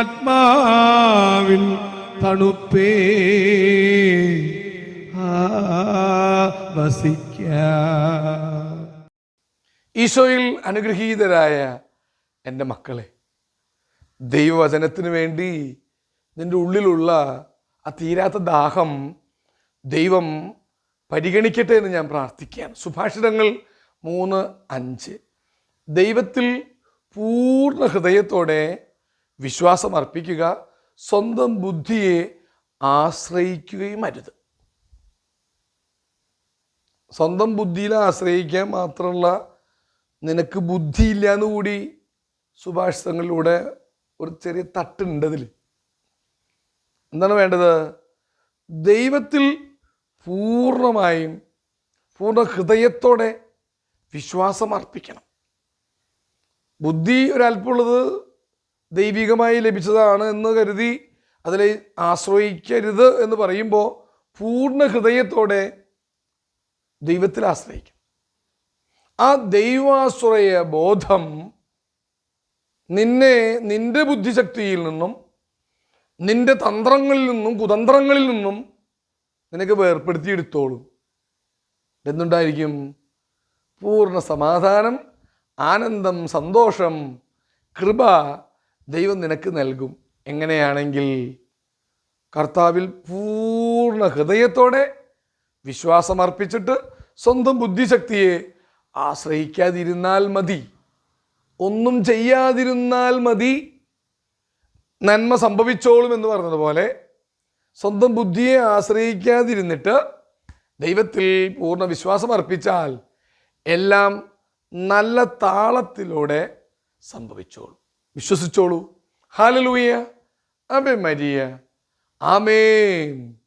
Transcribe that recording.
ആത്മാവിൻ തണുപ്പേ. വസിക്ക. ഈശോയിൽ അനുഗ്രഹീതരായ എന്റെ മക്കളെ ദൈവവചനത്തിന് വേണ്ടി നിന്റെ ഉള്ളിലുള്ള ആ തീരാത്ത ദാഹം ദൈവം പരിഗണിക്കട്ടെ എന്ന് ഞാൻ പ്രാർത്ഥിക്കുകയാണ്. സുഭാഷിതങ്ങൾ മൂന്ന് അഞ്ച്. ദൈവത്തിൽ പൂർണ ഹൃദയത്തോടെ വിശ്വാസം അർപ്പിക്കുക സ്വന്തം ബുദ്ധിയെ ആശ്രയിക്കുകയും അരുത്. സ്വന്തം ബുദ്ധിയിൽ ആശ്രയിക്കാൻ മാത്രമുള്ള നിനക്ക് ബുദ്ധിയില്ല എന്ന് കൂടി സുഭാഷിതങ്ങളിലൂടെ ഒരു ചെറിയ തട്ടുണ്ട് അതിൽ എന്താണ് വേണ്ടത്? ദൈവത്തിൽ പൂർണമായും പൂർണ ഹൃദയത്തോടെ വിശ്വാസം അർപ്പിക്കണം. ബുദ്ധി ഒരല്പമുള്ളത് ദൈവികമായി ലഭിച്ചതാണ് എന്ന് കരുതി അതിൽ ആശ്രയിക്കരുത് എന്ന് പറയുമ്പോൾ പൂർണ ഹൃദയത്തോടെ ദൈവത്തിൽ ആശ്രയിക്കും. ആ ദൈവാശ്രയ ബോധം നിന്നെ നിന്റെ ബുദ്ധിശക്തിയിൽ നിന്നും നിന്റെ തന്ത്രങ്ങളിൽ നിന്നും കുതന്ത്രങ്ങളിൽ നിന്നും നിനക്ക് വേർപ്പെടുത്തിയെടുത്തോളും. എന്തുണ്ടായിരിക്കും? പൂർണ സമാധാനം ആനന്ദം സന്തോഷം കൃപ ദൈവം നിനക്ക് നൽകും. എങ്ങനെയാണെങ്കിൽ കർത്താവിൽ പൂർണ ഹൃദയത്തോടെ വിശ്വാസമർപ്പിച്ചിട്ട് സ്വന്തം ബുദ്ധിശക്തിയെ ആശ്രയിക്കാതിരുന്നാൽ മതി. ഒന്നും ചെയ്യാതിരുന്നാൽ മതി. നന്മ സംഭവിച്ചോളും എന്ന് പറഞ്ഞതുപോലെ സ്വന്തം ബുദ്ധിയെ ആശ്രയിക്കാതിരുന്നിട്ട് ദൈവത്തിൽ പൂർണ വിശ്വാസം അർപ്പിച്ചാൽ എല്ലാം നല്ല താളത്തിലൂടെ സംഭവിച്ചോളൂ. വിശ്വസിച്ചോളൂ. ഹാലലൂയ അബെ മരിയ ആമേൻ